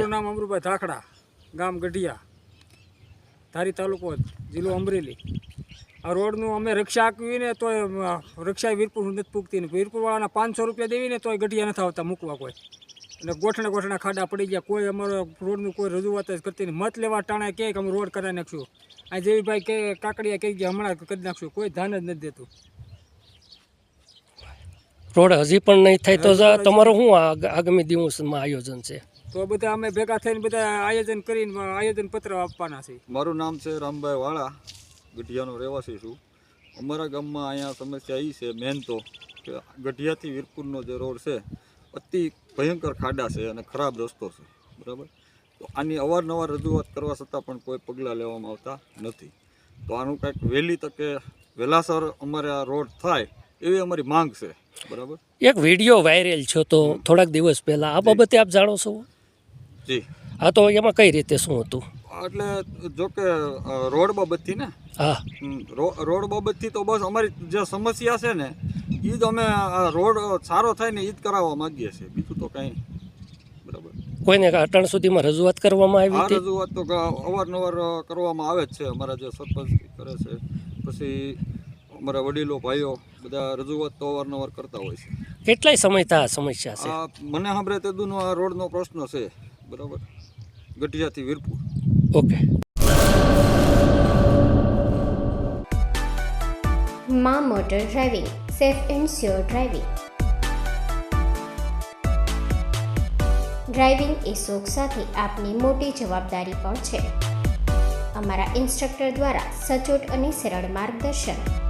મારું નામ અમરુભાઈ ધાખડા ગામ ગઢિયા ધારી તાલુકો જિલ્લો અમરેલી. આ રોડનું અમે રિક્ષા આપવી ને તોય રિક્ષા વીરપુર નથી પૂગતી ને વીરપુરવાળાના પાંચસો રૂપિયા દેવી ને તોય ગઢિયા નથી આવતા મૂકવા કોઈ. અને ગોઠણા ગોઠણા ખાડા પડી ગયા કોઈ અમારો રોડનું કોઈ રજૂઆત જ કરતી નહીં. મત લેવા ટાણા કહે કે અમે રોડ કરાવી નાખશું. આ જેવીભાઈ કે કાકડિયા કહી ગયા હમણાં કરી નાખશું. કોઈ ધ્યાન જ નથી દેતું. રોડ હજી પણ નહીં થાય તો તમારું શું આગામી દિવસમાં આયોજન છે? તો બધા અમે ભેગા થઈને બધા આયોજન કરીને આયોજન પત્ર આપવાના છે મારું નામ છે રામભાઈ વાળા ગઢિયાનો રહેવાસી છું. અમારા ગામમાં અહીંયા સમસ્યા એ છે મેન તો કે ગઢિયાથી વીરપુરનો જે રોડ છે અતિ ભયંકર ખાડા છે અને ખરાબ રસ્તો છે. બરાબર? તો આની અવારનવાર રજૂઆત કરવા છતાં પણ કોઈ પગલાં લેવામાં આવતા નથી. તો આનું કંઈક વહેલી તકે વહેલાસર અમારે આ રોડ થાય એવી અમારી માંગ છે. બરાબર? એક વીડિયો વાયરલ છે તો થોડાક દિવસ પહેલાં. આ બાબતે આપ જાણો છો? જી. હા તો એમાં કઈ રીતે શું હતું? એટલે જો કે રોડ બાબતથી ને? હા. રોડ બાબતથી તો બસ અમારી જે સમસ્યા છે ને એ જ અમે રોડ સારો થાય ને એ જ કરાવવા માંગીએ છીએ. બીજું તો કંઈ બરાબર. કોઈને અટણ સુધીમાં રજૂઆત કરવામાં આવી હતી? રજૂઆત તો અવારનવાર કરવામાં આવે જ છે. અમારા જે સરપંચ કરે છે પછી અમારા વડીલો ભાઈઓ બધા રજૂઆત તો અવારનવાર કરતા હોય છે. કેટલાય સમયથી આ સમસ્યા છે? મને સાંભળે તેદુનો આ રોડનો પ્રશ્ન છે. બરાબર? ગઢિયાથી વીરપુર. ઓકે. માં motor driving safe and sure driving. Driving એ શોખ સાથે આપની મોટી જવાબદારી પણ છે. અમારા ઇન્સ્ટ્રક્ટર દ્વારા સચોટ અને સરળ માર્ગદર્શન.